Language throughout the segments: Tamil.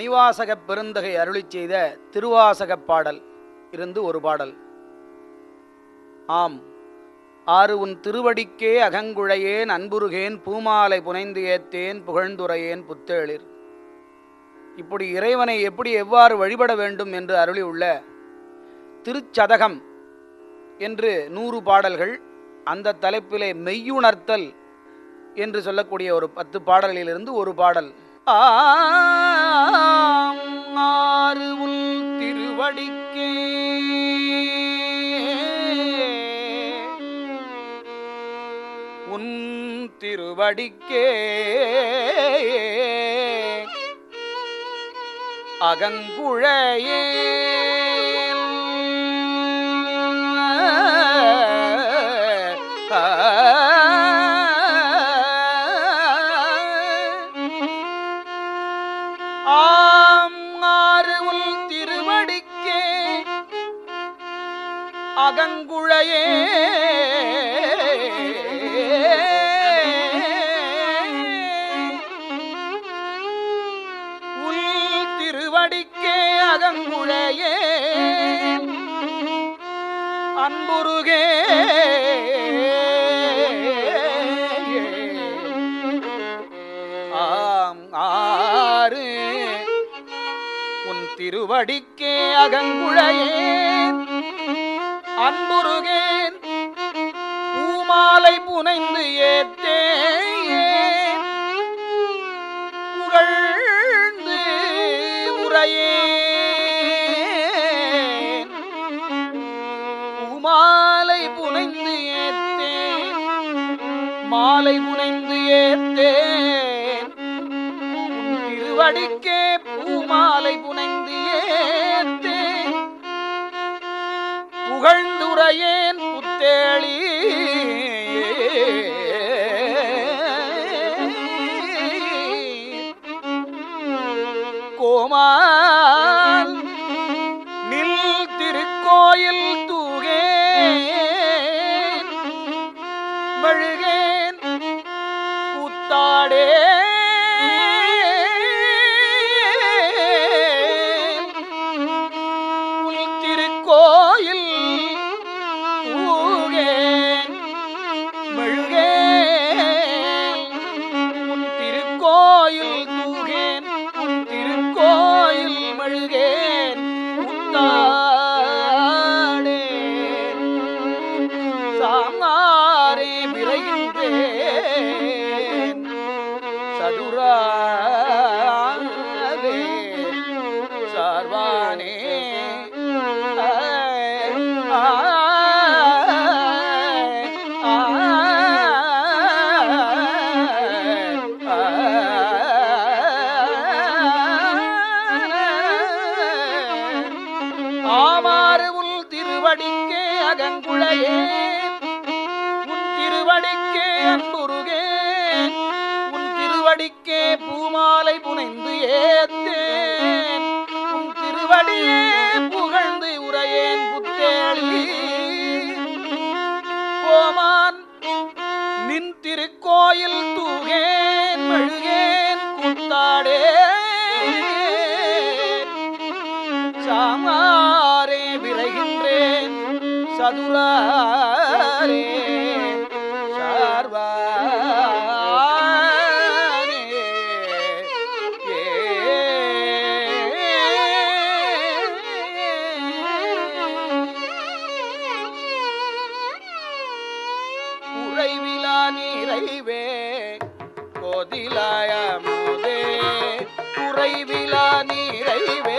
மணிவாசகப் பெருந்தகை அருளிச் செய்த திருவாசகப் பாடல் இருந்து ஒரு பாடல். ஆம் ஆறு உன் திருவடிக்கே அகங்குழையேன் அன்புருகேன் பூமாலை புனைந்து ஏத்தேன் புகழ்ந்துரையேன் புத்தேளிர் இப்படி இறைவனை எப்படி எவ்வாறு வழிபட வேண்டும் என்று அருளியுள்ள திருச்சதகம் என்று நூறு பாடல்கள் அந்த தலைப்பிலே மெய்யுணர்த்தல் என்று சொல்லக்கூடிய ஒரு பத்து பாடல்களிலிருந்து ஒரு பாடல். ஆறு உள் திருவடிக்கே. உன் திருவடிக்கே. அகங்குழையே. அன்புருகே. ஆம் ஆறு. உன் திருவடிக்கே அகங்குழையேன் அன்புருகேன் பூமாலை புனைந்து ஏத்தேன். 过吗？உறைவிலா நிறைவே கோதிலாயமுதே உறைவிலா நிறைவே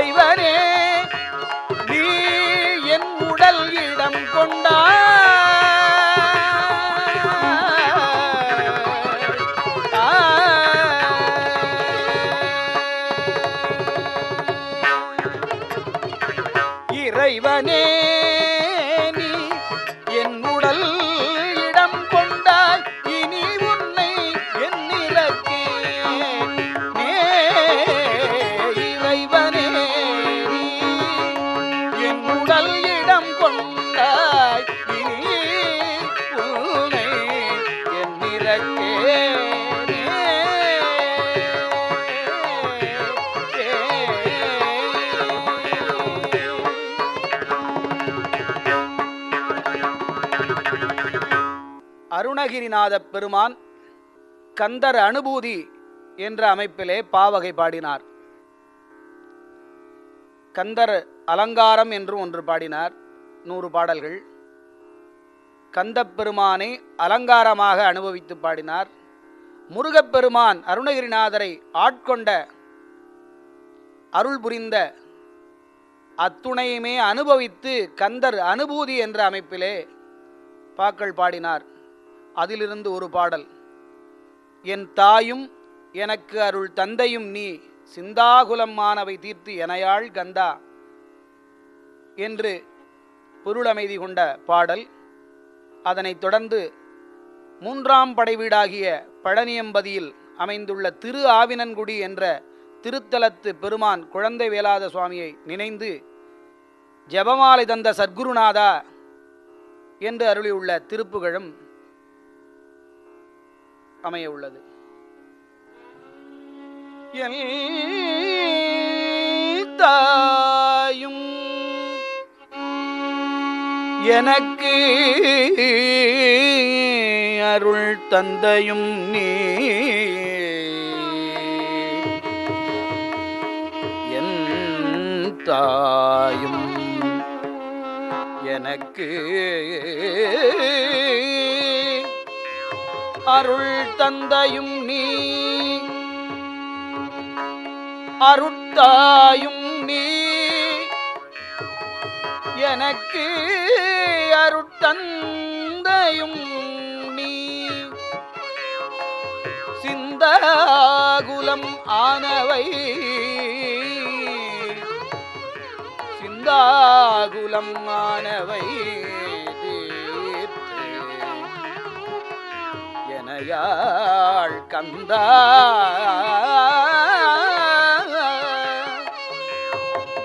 இறைவனே. அருணகிரிநாத பெருமான் கந்தர் அனுபூதி என்ற அமைப்பிலே பாவகை பாடினார். கந்தர் அலங்காரம் என்று ஒன்று பாடினார். நூறு பாடல்கள். கந்தப்பெருமானை அலங்காரமாக அனுபவித்து பாடினார். முருகப்பெருமான் அருணகிரிநாதரை ஆட்கொண்ட அருள் புரிந்த அத்துணையுமே அனுபவித்து கந்தர் அனுபூதி என்ற அமைப்பிலே பாக்கள் பாடினார். அதிலிருந்து ஒரு பாடல். என் தாயும் எனக்கு அருள் தந்தையும் நீ சிந்தாகுலம்மானவை தீர்த்து எனையாள் கந்தா என்று பொருளமைதி கொண்ட பாடல். அதனைத் தொடர்ந்து மூன்றாம் படைவீடாகிய பழனியம்பதியில் அமைந்துள்ள திரு ஆவினன்குடி என்ற திருத்தலத்து பெருமான் குழந்தை வேலாத சுவாமியை நினைந்து ஜபமாலை தந்த சத்குருநாதா என்று அருளியுள்ள திருப்புகழும் அமைய உள்ளது தாயும் எனக்கு அருள் தந்தையும் நீ. என் தாயும் எனக்கு அருள் தந்தையும் நீ. அருட்தாயும் நீ. எனக்கு அருட்தந்தையும் நீ. சிந்தாகுலம் ஆனவை. சிந்தாகுலம் ஆனவை. எனையாள் கந்தா.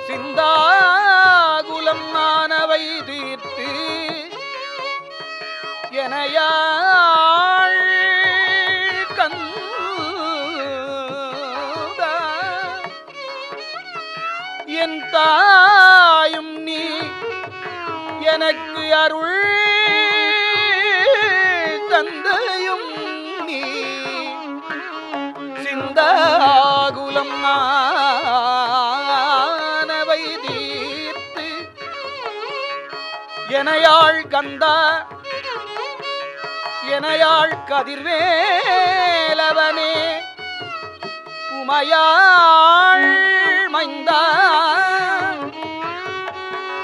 சிந்தாகுலம் மாணவை தீர்த்து எனையாள் கந்தா. என் தாயும் நீ எனக்கு அருள் கந்தா எனையாள் கதிர்வேலவனே உமையாள் மைந்தா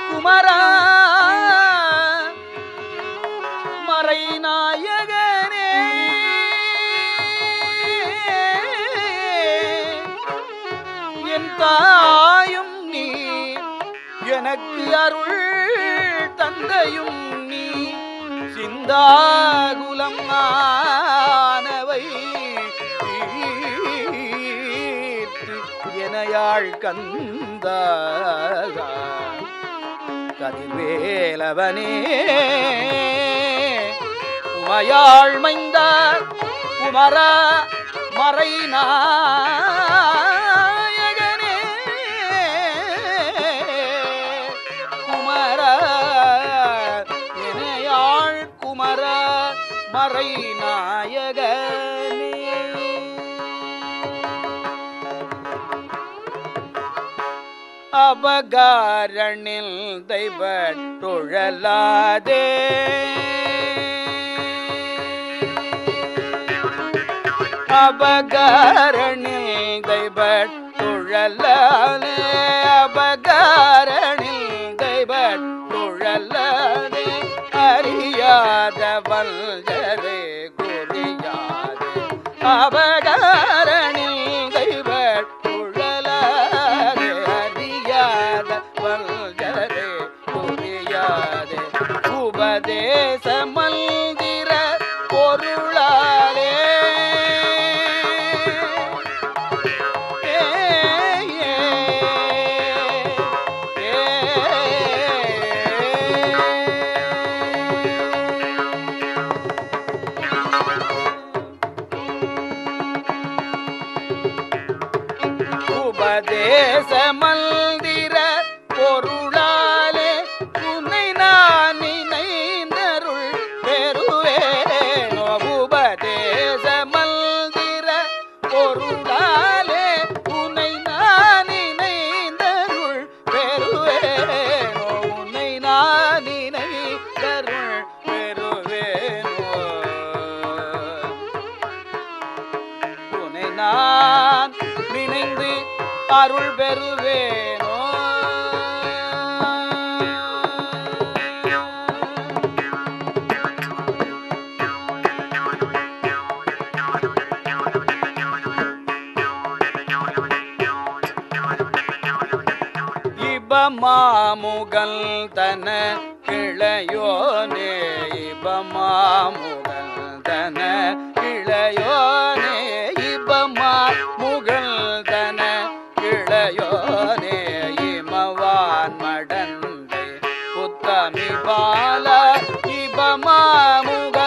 குமரா மறைநாயகனே. என் தாயும் நீ எனக்கு அருள் தந்தையும் சிந்தாகுலம் ஆனவை எனையாள் கந்தா கதிர்வேலவனே உமையாள் மைந்தா குமரா மறைநாயகனே மறை மறைநாயகனே அபகாரணில் தெய்வட்டுழலாதே அபகாரணில் தெய்வட்டுழலாலே இபமாமுகல் தன கிளையோனே இபமாமுகல் தன கிளையோனே இபமா முகல் தன கிளையோனே இமவான் மடந்தை புத்தமி பால இபமாமுக